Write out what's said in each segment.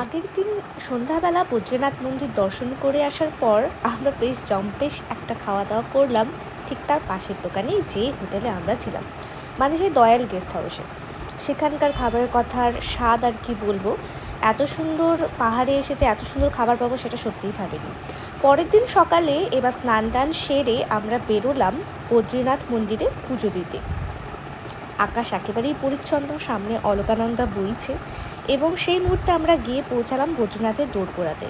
আগের দিন সন্ধ্যাবেলা বদ্রীনাথ মন্দির দর্শন করে আসার পর আমরা বেশ জম্পেশ একটা খাওয়া দাওয়া করলাম। ঠিক তার পাশের দোকানেই যে হোটেলে আমরা ছিলাম। মানে সেই দয়াল গেস্ট হাউসে সেখানকার খাবারের কথার স্বাদ আর কি বলব? এত সুন্দর পাহাড়ে এসে যে এত সুন্দর খাবার পাবো সেটা সত্যিই ভাবিনি। পরের দিন সকালে এবার স্নান টান সেরে আমরা বেরোলাম বদ্রীনাথ মন্দিরে পুজো দিতে। আকাশ একেবারেই পরিচ্ছন্ন, সামনে অলকানন্দা বইছে এবং সেই মুহূর্তে আমরা গিয়ে পৌঁছালাম বদ্রীনাথের দোরগোড়াতে।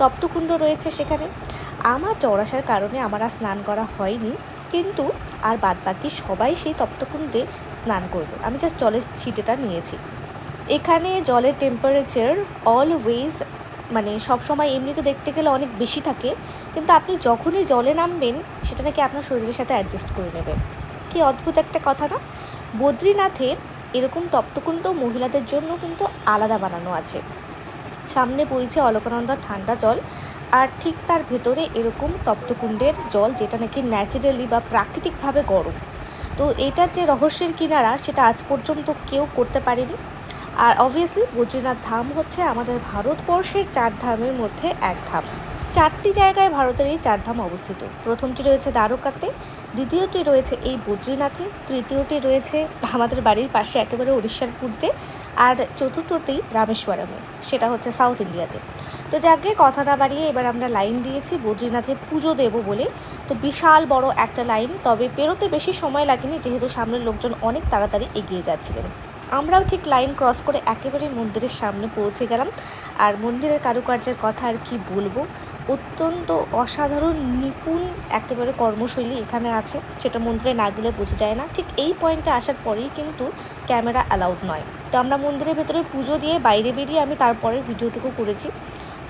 তপ্তকুণ্ড রয়েছে সেখানে। আমার জ্বর আসার কারণে আমার আর স্নান করা হয়নি, কিন্তু আর বাদবাকি সবাই সেই তপ্তকুণ্ডে স্নান করল আমি জাস্ট জলের ছিটেটা নিয়েছি। এখানে জলের টেম্পারেচার অলওয়েজ মানে সব সময় এমনিতে দেখতে গেলে অনেক বেশি থাকে, কিন্তু আপনি যখনই জলে নামবেন, সেটা নাকি আপনার শরীরের সাথে অ্যাডজাস্ট করে নেবে। কি অদ্ভুত একটা কথা না? বদ্রীনাথে এরকম তপ্তকুণ্ড মহিলাদের জন্য কিন্তু আলাদা বানানো আছে। সামনে বইছে অলকানন্দার ঠান্ডা জল, আর ঠিক তার ভেতরে এরকম তপ্তকুণ্ডের জল যেটা নাকি ন্যাচারালি বা প্রাকৃতিকভাবে গরম। তো এটার যে রহস্যের কিনারা, সেটা আজ পর্যন্ত কেউ করতে পারেনি। আর অবভিয়াসলি বদ্রীনাথ ধাম হচ্ছে আমাদের ভারতবর্ষের চার ধামের মধ্যে এক ধাম। চারটি জায়গায় ভারতের এই চার ধাম অবস্থিত। প্রথমটি রয়েছে দ্বারকাতে, দ্বিতীয়টি রয়েছে এই বদ্রীনাথে, তৃতীয়টি রয়েছে আমাদের বাড়ির পাশে একেবারে উড়িষ্যার পূর্বে, আর চতুর্থটি রামেশ্বরমে, সেটা হচ্ছে সাউথ ইন্ডিয়াতে তো যাকে কথা না বাড়িয়ে এবার আমরা লাইন দিয়েছি বদ্রীনাথে পুজো দেবো বলে। তো বিশাল বড় একটা লাইন তবে পেরোতে বেশি সময় লাগেনি, যেহেতু সামনের লোকজন অনেক তাড়াতাড়ি এগিয়ে যাচ্ছিলেন। আমরাও ঠিক লাইন ক্রস করে একেবারে মন্দিরের সামনে পৌঁছে গেলাম। আর মন্দিরের কারুকার্যের কথা আর কি বলব? অত্যন্ত অসাধারণ, নিপুণ একেবারে কর্মশৈলী এখানে আছে। সেটা মন্দিরে না গেলে বোঝা যায় না। ঠিক এই পয়েন্টে আসার পরেই কিন্তু ক্যামেরা অ্যালাউড নয়। তো আমরা মন্দিরের ভেতরে পুজো দিয়ে বাইরে বেরিয়ে আমি তারপরে ভিডিওটুকু করেছি।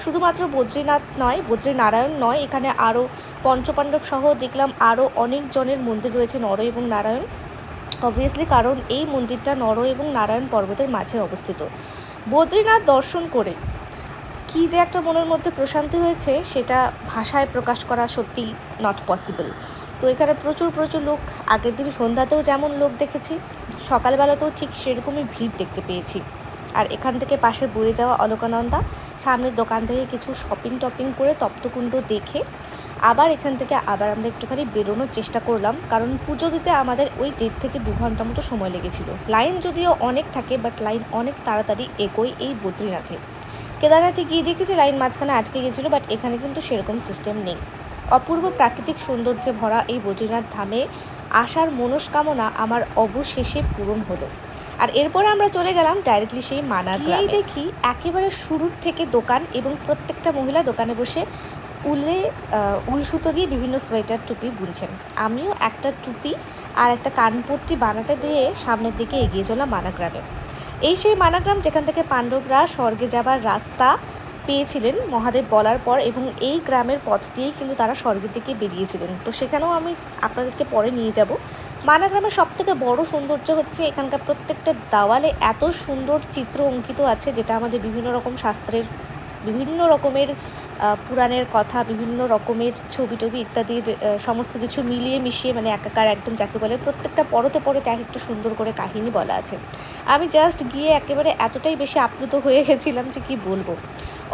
শুধুমাত্র বদ্রীনাথ নয়, বদ্রীনারায়ণ নয়, এখানে আরও পঞ্চপাণ্ডব সহ দেখলাম আরও অনেকজনের মন্দির রয়েছে নর এবং নারায়ণ। অবভিয়াসলি কারণ এই মন্দিরটা নর এবং নারায়ণ পর্বতের মাঝে অবস্থিত। বদ্রীনাথ দর্শন করে কি যে একটা মনের মধ্যে প্রশান্তি হয়েছে, সেটা ভাষায় প্রকাশ করা সত্যি নট পসিবল তো এখানে প্রচুর প্রচুর লোক, আগের দিন সন্ধ্যাতেও যেমন লোক দেখেছি, সকালবেলাতেও ঠিক সেরকমই ভিড় দেখতে পেয়েছি। আর এখান থেকে পাশে বয়ে যাওয়া অলকানন্দা, সামনের দোকান থেকে কিছু শপিং টপিং করে তপ্তকুণ্ড দেখে আবার এখান থেকে আবার আমরা একটুখানি বেরোনোর চেষ্টা করলাম, কারণ পুজো দিতে আমাদের ওই দেড় থেকে দু ঘণ্টা মতো সময় লেগেছিল। লাইন যদিও অনেক থাকে বাট লাইন অনেক তাড়াতাড়ি এগোয় এই বদ্রীনাথে। কেদারনাথে গিয়ে দেখেছি লাইন মাঝখানে আটকে গেছিল বাট এখানে কিন্তু সেরকম সিস্টেম নেই। অপূর্ব প্রাকৃতিক সৌন্দর্যে ভরা এই বদ্রীনাথ ধামে আসার মনস্কামনা আমার অবশেষে পূরণ হলো। আর এরপরে আমরা চলে গেলাম ডাইরেক্টলি সেই মানা গিয়েই দেখি একেবারে শুরুর থেকে দোকান এবং প্রত্যেকটা মহিলা দোকানে বসে উলে উল সুতো দিয়ে বিভিন্ন সোয়েটার টুপি বুনছেন। আমিও একটা টুপি আর একটা কানপট্টি বানাতে দিয়ে সামনের দিকে এগিয়ে চলাম মানাগ্রামে। এই সেই মানাগ্রাম যেখান থেকে পাণ্ডবরা স্বর্গে যাবার রাস্তা পেয়েছিলেন মহাদেব বলার পর এবং এই গ্রামের পথ দিয়েই কিন্তু তারা স্বর্গের দিকে বেরিয়েছিলেন। তো সেখানেও আমি আপনাদেরকে পরে নিয়ে যাব। মানাগ্রামের সব থেকে বড় সৌন্দর্য হচ্ছে এখানকার প্রত্যেকটা দেওয়ালে এত সুন্দর চিত্র অঙ্কিত আছে, যেটা আমাদের বিভিন্ন রকম শাস্ত্রের বিভিন্ন রকমের পুরাণের কথা, বিভিন্ন রকমের ছবি টবি ইত্যাদির সমস্ত কিছু মিলিয়ে মিশিয়ে মানে একাকার একদম যাকে বলে প্রত্যেকটা পরতে পরতে এক একটা সুন্দর করে কাহিনী বলা আছে। আমি জাস্ট গিয়ে একেবারে এতটাই বেশি আপ্লুত হয়ে গেছিলাম যে কি বলব।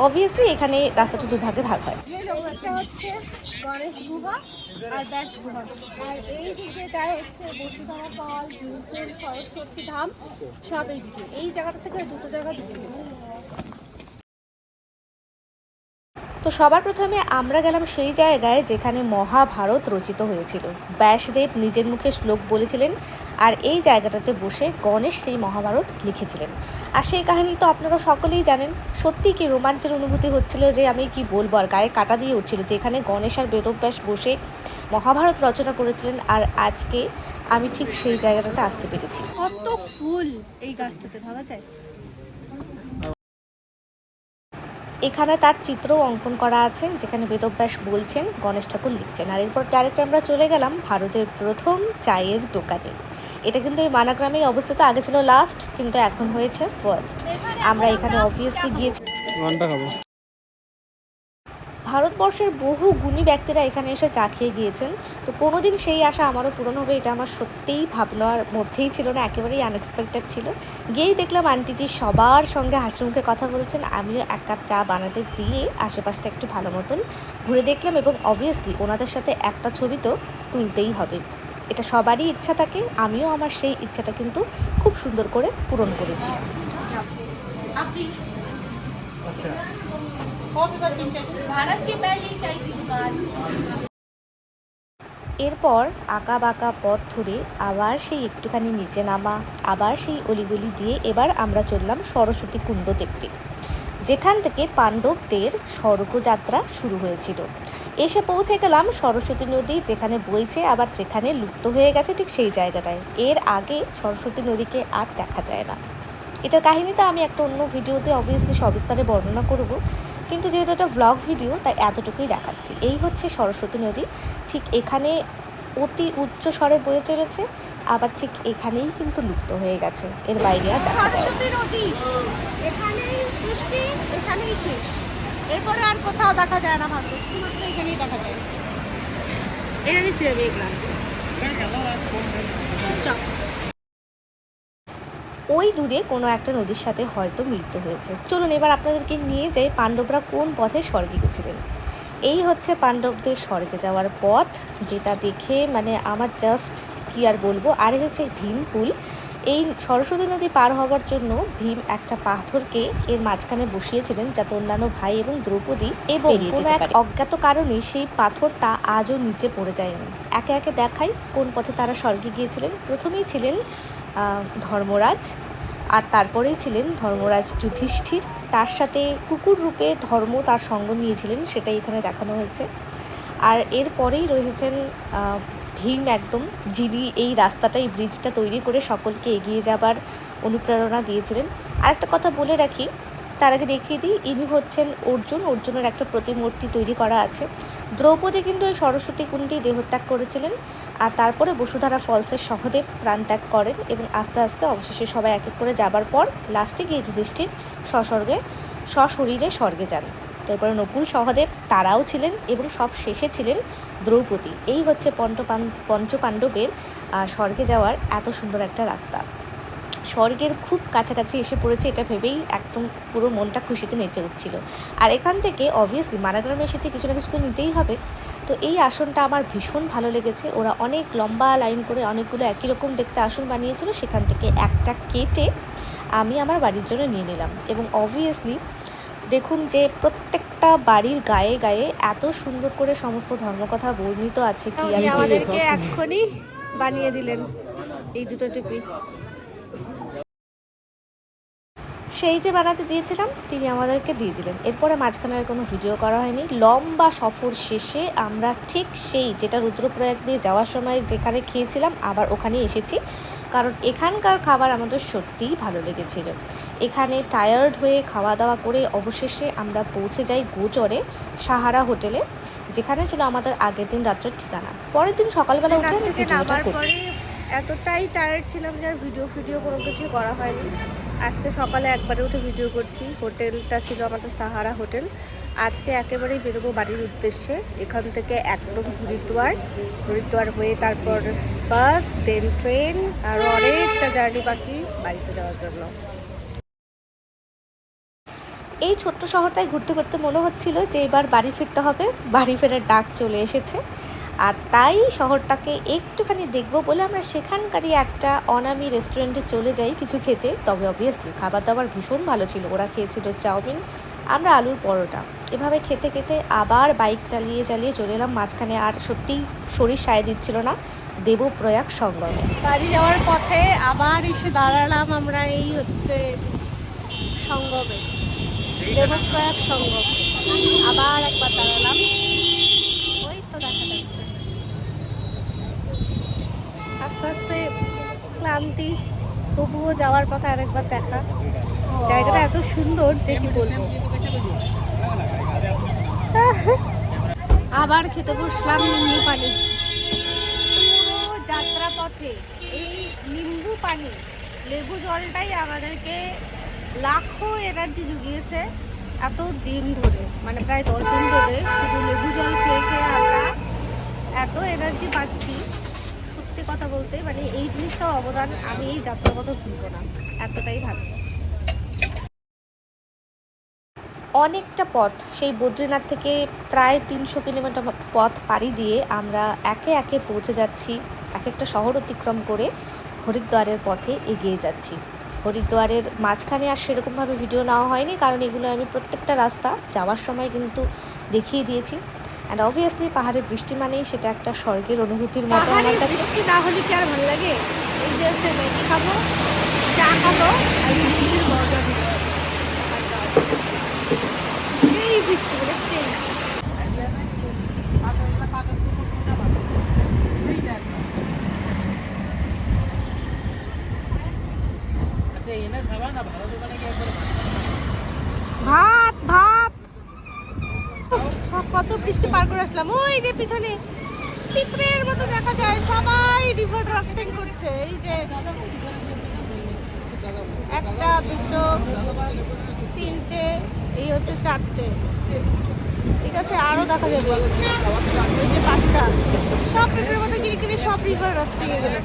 অবভিয়াসলি এখানে রাস্তাটা দুভাগে ভাগ হয়। হচ্ছে গণেশ এই দিকে হচ্ছে এই জায়গাটা থেকে দুটো জায়গা তো সবার প্রথমে আমরা গেলাম সেই জায়গায় যেখানে মহাভারত রচিত হয়েছিল। ব্যাসদেব নিজের মুখে শ্লোক বলেছিলেন আর এই জায়গাটাতে বসে গণেশ সেই মহাভারত লিখেছিলেন। আর সেই কাহিনী তো আপনারা সকলেই জানেন। সত্যি কি রোমাঞ্চের অনুভূতি হচ্ছিল যে আমি কি বলব আর গায়ে কাটা দিয়ে উঠছিল যে এখানে গণেশ আর বেদব্যাস বসে মহাভারত রচনা করেছিলেন আর আজকে আমি ঠিক সেই জায়গাটাতে আসতে পেরেছি। কত ফুল এই গাছটাতে, ভাবা যায়? এখানে তার চিত্রও অঙ্কন করা আছে যেখানে বেদব্যাস বলছেন গণেশ ঠাকুর লিখছেন। আর এরপর ডাইরেক্ট আমরা চলে গেলাম ভারতের প্রথম চায়ের দোকানে। এটা কিন্তু এই মানাগ্রামেই অবস্থিত আগে ছিল লাস্ট কিন্তু এখন হয়েছে ফার্স্ট আমরা এখানে অবভিয়াসলি গিয়েছি। ভারতবর্ষের বহু গুণী ব্যক্তিরা এখানে এসে চা খেয়ে গিয়েছেন। তো কোনোদিন সেই আশা আমারও পূরণ হবে এটা আমার সত্যিই ভাবনার মধ্যেই ছিল না একেবারেই আনএক্সপেক্টেড ছিল গিয়েই দেখলাম আন্টিজি সবার সঙ্গে হাসি মুখে কথা বলছেন আমিও এক কাপ চা বানাতে দিয়ে আশেপাশটা একটু ভালো মতন ঘুরে দেখলাম এবং অবভিয়াসলি ওনাদের সাথে একটা ছবি তো তুলতেই হবে এটা সবারই ইচ্ছা থাকে আমিও আমার সেই ইচ্ছাটা কিন্তু খুব সুন্দর করে পূরণ করেছি भारत की पहली चाय की दुकान এরপর আঁকা বাঁকা পথ ধরে আবার সেই একটুখানি নিচে নামা, আবার সেই অলিগলি দিয়ে এবার আমরা চললাম সরস্বতী কুণ্ড দেখতে। যেখান থেকে পাণ্ডবদের স্বর্গযাত্রা শুরু হয়েছিল। এসে পৌঁছে গেলাম সরস্বতী নদী, যেখানে বইছে আবার যেখানে লুপ্ত হয়ে গেছে ঠিক সেই জায়গাটায়। এর আগে সরস্বতী নদীকে আর দেখা যায় না। এটার কাহিনীটা আমি একটা অন্য ভিডিওতে অবভিয়াসলি সবিস্তারে বর্ণনা করব। কিন্তু যেহেতু এটা ব্লগ ভিডিও তাই এতটুকুই দেখাচ্ছি। এই হচ্ছে সরস্বতী নদী। ঠিক এখানে অতি উচ্চ স্বরে বয়ে চলেছে আবার ঠিক এখানেই কিন্তু লুপ্ত হয়ে গেছে। এর বাইরে আর দেখা যায় সরস্বতী নদী এখানেই সৃষ্টি এখানেই শেষ। এরপরে আর কোথাও দেখা যায় না ভারতে। শুধুমাত্র এখানেই দেখা যায়। এখানেই ছিল মেঘলা ওই দূরে কোনো একটা নদীর সাথে হয়তো মিলিত হয়েছে। চলুন এবার আপনাদেরকে নিয়ে যাই পাণ্ডবরা কোন পথে স্বর্গে গেছিলেন। এই হচ্ছে পাণ্ডবদের স্বর্গে যাওয়ার পথ যেটা দেখে মানে আমার জাস্ট কি আর বলব? আর এই হচ্ছে ভীমপুল এই সরস্বতী নদী পার হওয়ার জন্য ভীম একটা পাথরকে এর মাঝখানে বসিয়েছিলেন যাতে অন্যান্য ভাই এবং দ্রৌপদী এবং কোনো এক অজ্ঞাত কারণে সেই পাথরটা আজও নিচে পড়ে যায়নি। একে একে দেখাই কোন পথে তারা স্বর্গে গিয়েছিলেন। প্রথমেই ছিলেন ধর্মরাজ। আর তারপরেই ছিলেন ধর্মরাজ যুধিষ্ঠির। তার সাথে কুকুর রূপে ধর্ম তার সঙ্গ নিয়েছিলেন, সেটাই এখানে দেখানো হয়েছে। আর এরপরেই রয়েছেন ভীম একদম, যিনি এই রাস্তাটা, এই ব্রিজটা তৈরি করে সকলকে এগিয়ে যাবার অনুপ্রেরণা দিয়েছিলেন। আর একটা কথা বলে রাখি তার আগে দেখিয়ে দিই, ইনি হচ্ছেন অর্জুন। অর্জুনের একটা প্রতিমূর্তি তৈরি করা আছে। দ্রৌপদী কিন্তু এই সরস্বতী কুণ্ডে দেহত্যাগ করেছিলেন আর তারপরে বসুধারা ফলসের সহদেব প্রাণত্যাগ করেন এবং আস্তে আস্তে অবশেষে সবাই এক এক করে যাবার পর লাস্টে গিয়ে যুধিষ্ঠির সস্বর্গে সশরীরে স্বর্গে যান। তারপরে নকুল সহদেব তারাও ছিলেন এবং সব শেষে ছিলেন দ্রৌপদী। এই হচ্ছে পঞ্চপান, পঞ্চপাণ্ডবের স্বর্গে যাওয়ার এত সুন্দর একটা রাস্তা। স্বর্গের খুব কাছাকাছি এসে পড়েছে এটা ভেবেই একদম পুরো মনটা খুশিতে নেচে উঠছিল। আর এখান থেকে অবভিয়াসলি মারাগ্রামে এসেছে কিছু না কিছু তো নিতেই হবে। তো এই আসনটা আমার ভীষণ ভালো লেগেছে। ওরা অনেক লম্বা লাইন করে অনেকগুলো একই রকম দেখতে আসন বানিয়েছিল। সেখান থেকে একটা কেটে আমি আমার বাড়ির জন্য নিয়ে নিলাম। এবং অবভিয়াসলি দেখুন যে প্রত্যেকটা বাড়ির গায়ে গায়ে এত সুন্দর করে সমস্ত ধর্মকথা বর্ণিত আছে কি আমি আমাদেরকে এক্ষুনি বানিয়ে দিলেন এই দুটো টুপি। সেই যে বানাতে দিয়েছিলাম তিনি আমাদেরকে দিয়ে দিলেন। এরপরে মাঝখানে আর কোনো ভিডিও করা হয়নি। লম্বা সফর শেষে আমরা ঠিক সেই যেটা রুদ্রপ্রয়াগ দিয়ে যাওয়ার সময় যেখানে খেয়েছিলাম আবার ওখানে এসেছি। কারণ এখানকার খাবার আমাদের সত্যিই ভালো লেগেছিল। এখানে টায়ার্ড হয়ে খাওয়া দাওয়া করে অবশেষে আমরা পৌঁছে যাই গোচরে সাহারা হোটেলে যেখানে ছিল আমাদের আগের দিন রাত্রের ঠিকানা। পরের দিন সকালবেলা উঠে আমি ভিডিওটা এতটাই টায়ার্ড ছিলাম যে আর ভিডিও ফিডিও কোনো কিছু করা হয়নি। আজকে সকালে একবারে উঠে ভিডিও করছি। হোটেলটা ছিল আমাদের সাহারা হোটেল। আজকে একেবারেই বেরোবো বাড়ির উদ্দেশ্যে। এখান থেকে একদম হরিদ্বার। হরিদ্বার হয়ে তারপর বাস দেন ট্রেন আর অনেকটা জার্নি বাকি বাড়িতে যাওয়ার জন্য। এই ছোট্ট শহরটায় ঘুরতে ঘুরতে মনে হচ্ছিল যে এবার বাড়ি ফিরতে হবে। বাড়ি ফেরার ডাক চলে এসেছে। আর তাই শহরটাকে একটুখানি দেখব বলে আমরা সেখানকারই একটা অনামি রেস্টুরেন্টে চলে যাই কিছু খেতে। তবে অবভিয়াসলি খাবার দাবার ভীষণ ভালো ছিল। ওরা খেয়েছিল চাউমিন, আমরা আলুর পরোটা। এভাবে খেতে খেতে আবার বাইক চালিয়ে চালিয়ে চলে এলাম মাঝখানে। আর সত্যিই শরীর সায় দিচ্ছিল না। দেবপ্রয়াগ সঙ্গমে বাড়ি যাওয়ার পথে আবার এসে দাঁড়ালাম আমরা এই হচ্ছে সঙ্গমে দেবপ্রয়াগ সঙ্গম আবার একবার দাঁড়ালাম। ওই তো দেখা যাচ্ছে আস্তে আস্তে ক্লান্তি, তবুও যাওয়ার পথে আরেকবার দেখা। জায়গাটা এত সুন্দর যে কি বলব। আবার খেতে বসলাম নিম্বু পানি। পুরো যাত্রা পথে এই নিম্বু পানি, লেবু জলটাই আমাদেরকে লাখো এনার্জি জুগিয়েছে এত দিন ধরে। মানে প্রায় দশ দিন ধরে শুধু লেবু জল খেয়ে খেয়ে আমরা এত এনার্জি পাচ্ছি। সত্যি কথা বলতে মানে এই জিনিসটার অবদান, আমি এই যাত্রার কথা ভুলবো না। এতটাই ভালো। অনেকটা পথ, সেই বদ্রীনাথ থেকে প্রায় তিনশো কিলোমিটার পথ পাড়ি দিয়ে আমরা একে একে পৌঁছে যাচ্ছি এক একটা শহর অতিক্রম করে হরিদ্বারের পথে এগিয়ে যাচ্ছি। হরিদ্বারের মাঝখানে আর সেরকমভাবে ভিডিও নেওয়া হয়নি, কারণ এগুলো আমি প্রত্যেকটা রাস্তা যাওয়ার সময় কিন্তু দেখিয়ে দিয়েছি। অ্যান্ড অবভিয়াসলি পাহাড়ে বৃষ্টি মানেই সেটা একটা স্বর্গের অনুভূতির মতো। আমার কাছে বৃষ্টি না হলে কি আর ভালো লাগে? এই যে হচ্ছে ম্যাগি খাব চা খাব আর বৃষ্টির মজা। সেই বৃষ্টি সেই আচ্ছা এনে খাবা না ভালো দোকানে গিয়ে একবার ভাত ভাত কত বৃষ্টি পার করে আসলাম। ওই যে পিছনে, পিঁপড়ের মতো দেখা যায়, সবাই রিভার রাফটিং করছে। এই যে একটা, দুটো, তিনটে, এই হচ্ছে চারটে। ঠিক আছে আরও দেখা যাবে। এই যে পাঁচটা, সব পিঁপড়ের মতো গিরি গিরি সব রিভার রাফটিং এগুলো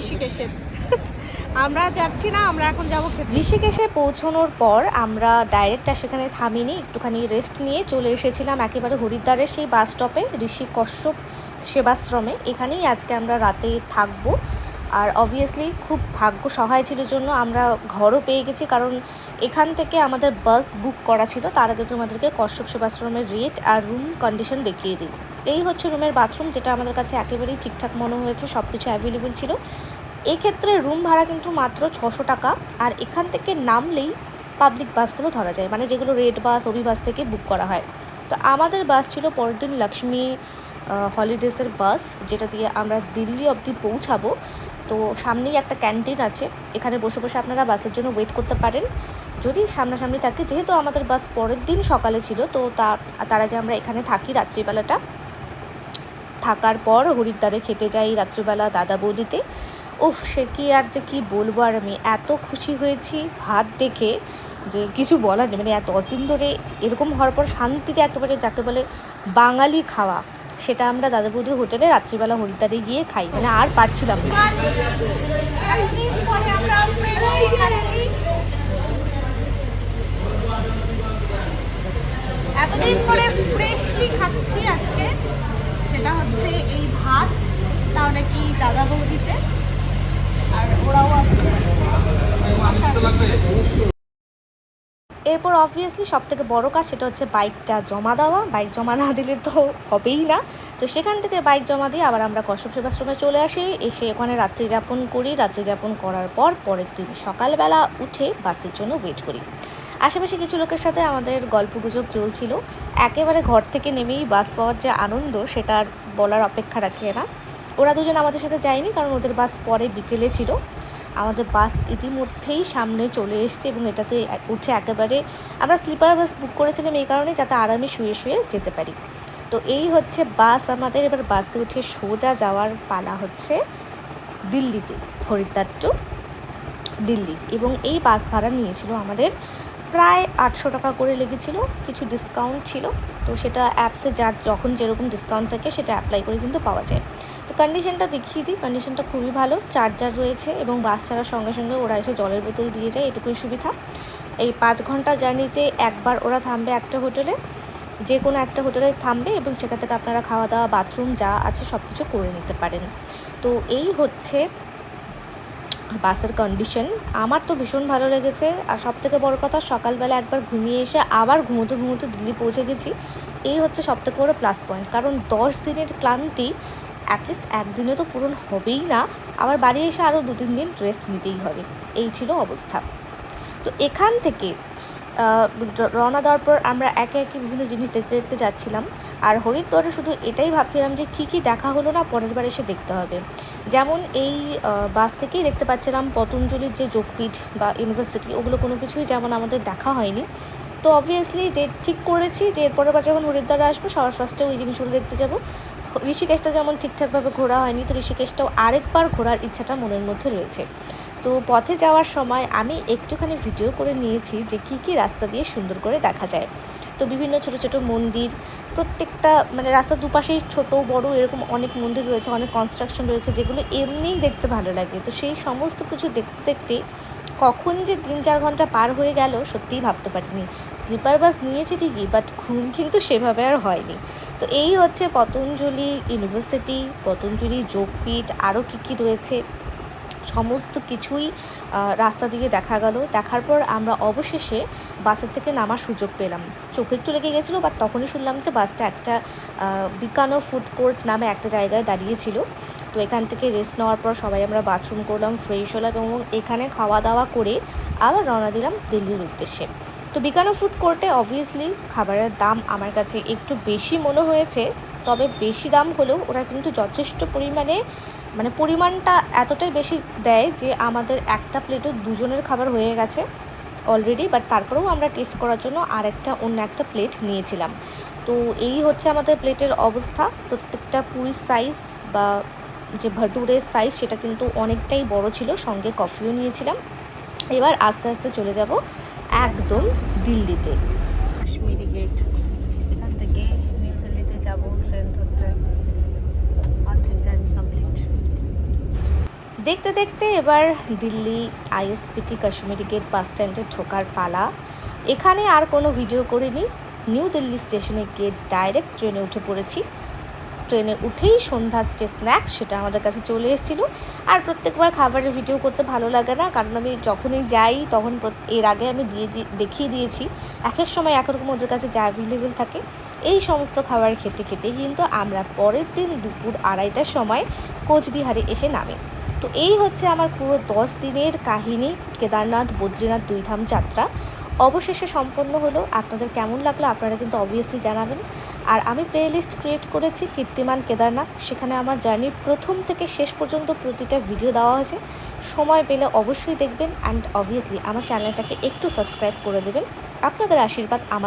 ঋষিকেশের। আমরা যাচ্ছি না, আমরা এখন যাব ঋষিকেশে পৌঁছানোর পর আমরা ডাইরেক্ট আর সেখানে থামিনি, একটুখানি রেস্ট নিয়ে চলে এসেছিলাম একেবারে হরিদ্বারের সেই বাস স্টপে ঋষি কশ্যপ সেবাশ্রমে। এখানেই আজকে আমরা রাতে থাকব। আর অবভিয়াসলি খুব ভাগ্য সহায় ছিল জন্য আমরা ঘরও পেয়ে গেছি, কারণ এখান থেকে আমাদের বাস বুক করা ছিল। তার আগে তোমাদেরকে কশ্যপ সেবাশ্রমের রেট আর রুম কন্ডিশন দেখিয়ে দিই। এই হচ্ছে রুমের বাথরুম যেটা আমাদের কাছে একেবারেই ঠিকঠাক মনে হয়েছে সব কিছু অ্যাভেলেবেল ছিল। এক্ষেত্রে রুম ভাড়া কিন্তু মাত্র ছশো টাকা, আর এখান থেকে নামলেই পাবলিক বাসগুলো ধরা যায় মানে যেগুলো রেড বাস অভি বাস থেকে বুক করা হয়। তো আমাদের বাস ছিল পরের দিন লক্ষ্মী হলিডেজের বাস যেটা দিয়ে আমরা দিল্লি অবধি পৌঁছাবো। তো সামনেই একটা ক্যান্টিন আছে, এখানে বসে বসে আপনারা বাসের জন্য ওয়েট করতে পারেন। যদি সামনাসামনি থাকে, যেহেতু আমাদের বাস পরের দিন সকালে ছিল, তো তার তার আগে আমরা এখানে থাকি রাত্রিবেলাটা। থাকার পর হরিদ্বারে খেতে যাই রাত্রিবেলা দাদা বৌদিতে। উফ, সে কি আর যে কি বলব আর আমি? এত খুশি হয়েছি ভাত দেখে যে কিছু বলার নেই। মানে এত দিন ধরে এরকম হওয়ার পর শান্তিতে একেবারে যাকে বলে বাঙালি খাওয়া, সেটা আমরা দাদা বৌদির হোটেলে রাত্রিবেলা হরিদ্বারে গিয়ে খাই। মানে আর পাচ্ছিলাম না। এতদিন পরে ফ্রেশলি খাচ্ছি। আজকে। সেটা হচ্ছে এই ভাত, তাও নাকি দাদা বৌদিতে এরপর অবভিয়াসলি সব থেকে বড়ো কাজ সেটা হচ্ছে বাইকটা জমা দেওয়া। বাইক জমা না দিলে তো হবেই না। তো সেখান থেকে বাইক জমা দিয়ে আবার আমরা কশ্যপ সেবাশ্রমে চলে আসি। এসে ওখানে রাত্রি যাপন করি। রাত্রি যাপন করার পর পরের দিন সকালবেলা উঠে বাসের জন্য ওয়েট করি। আশেপাশে কিছু লোকের সাথে আমাদের গল্প গুজব চলছিল। একেবারে ঘর থেকে নেমেই বাস পাওয়ার যে আনন্দ সেটা আর বলার অপেক্ষা রাখে না। ওরা দুজন আমাদের সাথে যায়নি কারণ ওদের বাস পরে বিকেলে ছিল। আমাদের বাস ইতিমধ্যেই সামনে চলে এসছে এবং এটাতে উঠে একেবারে আমরা স্লিপার বাস বুক করেছিলাম এই কারণে যাতে আরামে শুয়ে শুয়ে যেতে পারি। তো এই হচ্ছে বাস, আমাদের এবার বাসে উঠে সোজা যাওয়ার পালা হচ্ছে দিল্লিতে, হরিদ্বার টু দিল্লি। এবং এই বাস ভাড়া নিয়েছিল আমাদের প্রায় আটশো টাকা করে লেগেছিল, কিছু ডিসকাউন্ট ছিল। তো সেটা অ্যাপসে যার যখন যেরকম ডিসকাউন্ট থাকে সেটা অ্যাপ্লাই করে কিন্তু পাওয়া যায়। কন্ডিশনটা দেখিয়ে দিই। কন্ডিশনটা খুবই ভালো। চার্জার রয়েছে এবং বাস ছাড়ার সঙ্গে সঙ্গে ওরা এসে জলের বোতল দিয়ে যায়, এটুকুই সুবিধা। এই পাঁচ ঘণ্টা জার্নিতে একবার ওরা থামবে একটা হোটেলে যে কোনো একটা হোটেলে থামবে এবং সেখান থেকে আপনারা খাওয়া দাওয়া বাথরুম যা আছে সব কিছু করে নিতে পারেন। তো এই হচ্ছে বাসের কন্ডিশন আমার তো ভীষণ ভালো লেগেছে। আর সব থেকে বড় কথা, সকালবেলা একবার ঘুমিয়ে এসে আবার ঘুমোতে ঘুমোতে দিল্লি পৌঁছে গেছি। এই হচ্ছে সব থেকে বড় প্লাস পয়েন্ট কারণ দশ দিনের ক্লান্তি অ্যাটলিস্ট একদিনে তো পূরণ হবেই না। আবার বাড়ি এসে আরও দু তিন দিন রেস্ট নিতেই হবে। এই ছিল অবস্থা। তো এখান থেকে রওনা দেওয়ার পর আমরা একে একে বিভিন্ন জিনিস দেখতে দেখতে যাচ্ছিলাম। আর হরিদ্বারে শুধু এটাই ভাবছিলাম যে কী কী দেখা হলো না পরের বার এসে দেখতে হবে। যেমন এই বাস থেকেই দেখতে পাচ্ছিলাম পতঞ্জলির যে যোগপীঠ বা ইউনিভার্সিটি ওগুলো কোনো কিছুই যেমন আমাদের দেখা হয়নি। তো অবভিয়াসলি যে ঠিক করেছি যে এরপরের বার যখন হরিদ্বারে আসব, সবার ফার্স্টে ওই জিনিসগুলো দেখতে যাব। ঋষিকেশটা যেমন ঠিকঠাকভাবে ঘোরা হয়নি, তো ঋষিকেশটাও আরেকবার ঘোরার ইচ্ছাটা মনের মধ্যে রয়েছে। তো পথে যাওয়ার সময় আমি একটুখানি ভিডিও করে নিয়েছি যে কী কী রাস্তা দিয়ে সুন্দর করে দেখা যায়। তো বিভিন্ন ছোট ছোট মন্দির, প্রত্যেকটা মানে রাস্তার দুপাশেই ছোট, বড় এরকম অনেক মন্দির রয়েছে, অনেক কনস্ট্রাকশন রয়েছে, যেগুলো এমনিই দেখতে ভালো লাগে। তো সেই সমস্ত কিছু দেখতে দেখতে কখন যে তিন চার ঘণ্টা পার হয়ে গেল, সত্যিই ভাবতে পারিনি। স্লিপার বাস নিয়েছি ঠিকই বাট ঘুম কিন্তু সেভাবে আর হয়নি। তো এই হচ্ছে পতঞ্জলি ইউনিভার্সিটি, পতঞ্জলি যোগপীঠ, আরও কী কী রয়েছে? সমস্ত কিছুই রাস্তা দিয়ে দেখা গেল। দেখার পর আমরা অবশেষে বাসের থেকে নামার সুযোগ পেলাম। চোখে একটু লেগে গেছিল বাট তখনই শুনলাম যে বাসটা একটা বিকানো ফুড কোর্ট নামে একটা জায়গায় দাঁড়িয়েছিল। তো এখান থেকে রেস্ট নেওয়ার পর সবাই আমরা বাথরুম করলাম ফ্রেশ হলাম এবং এখানে খাওয়া দাওয়া করে আবার রওনা দিলাম দিল্লির উদ্দেশ্যে। তো বিকানো ফুড কোর্টে অবভিয়াসলি খাবারের দাম আমার কাছে একটু বেশি মনে হয়েছে, তবে বেশি দাম হলেও ওরা কিন্তু যথেষ্ট পরিমাণে মানে পরিমাণটা এতটাই বেশি দেয় যে আমাদের একটা প্লেটও দুজনের খাবার হয়ে গেছে অলরেডি বাট তারপরেও আমরা টেস্ট করার জন্য আর একটা অন্য একটা প্লেট নিয়েছিলাম। তো এই হচ্ছে আমাদের প্লেটের অবস্থা। প্রত্যেকটা পুরীর সাইজ বা যে ভাটুরের সাইজ সেটা কিন্তু অনেকটাই বড় ছিল, সঙ্গে কফিও নিয়েছিলাম। এবার আস্তে আস্তে চলে যাব। একদম দিল্লিতে। কাশ্মীরি গেট এখান থেকে নিউ দিল্লিতে যাব ট্রেন ধরতে। অর্ধেক জার্নি কমপ্লিট দেখতে দেখতে এবার Delhi I S B T Kashmiri gate bus স্ট্যান্ডে ঢোকার পালা। এখানে আর কোনো ভিডিও করিনি। নিউ দিল্লি স্টেশনে গিয়ে ডাইরেক্ট ট্রেনে উঠে পড়েছি। ট্রেনে উঠেই সন্ধ্যার যে স্ন্যাক্স সেটা আমাদের কাছে চলে এসেছিল। আর প্রত্যেকবার খাবারের ভিডিও করতে ভালো লাগে না, কারণ আমি যখনই যাই তখন এর আগে আমি দিয়ে দেখিয়ে দিয়েছি। এক এক সময় এক রকম ওদের কাছে যা অ্যাভেলেবেল থাকে। এই সমস্ত খাবার খেতে খেতে কিন্তু আমরা পরের দিন দুপুর আড়াইটার সময় কোচবিহারে এসে নামি। তো এই হচ্ছে আমার পুরো দশ দিনের কাহিনী, কেদারনাথ, বদ্রীনাথ দুই ধাম যাত্রা। অবশেষে সম্পন্ন হলো। আপনাদের কেমন লাগল আপনারা কিন্তু অবভিয়াসলি জানাবেন। আর আমি প্লেলিস্ট ক্রিয়েট করেছি কীর্তিমান কেদারনাথ। সেখানে আমার জার্নির প্রথম থেকে শেষ পর্যন্ত প্রতিটা ভিডিও দেওয়া হয়েছে। সময় পেলে অবশ্যই দেখবেন অ্যান্ড অবভিয়াসলি আমার চ্যানেলটাকে একটু সাবস্ক্রাইব করে দেবেন। আপনাদের আশীর্বাদ আমার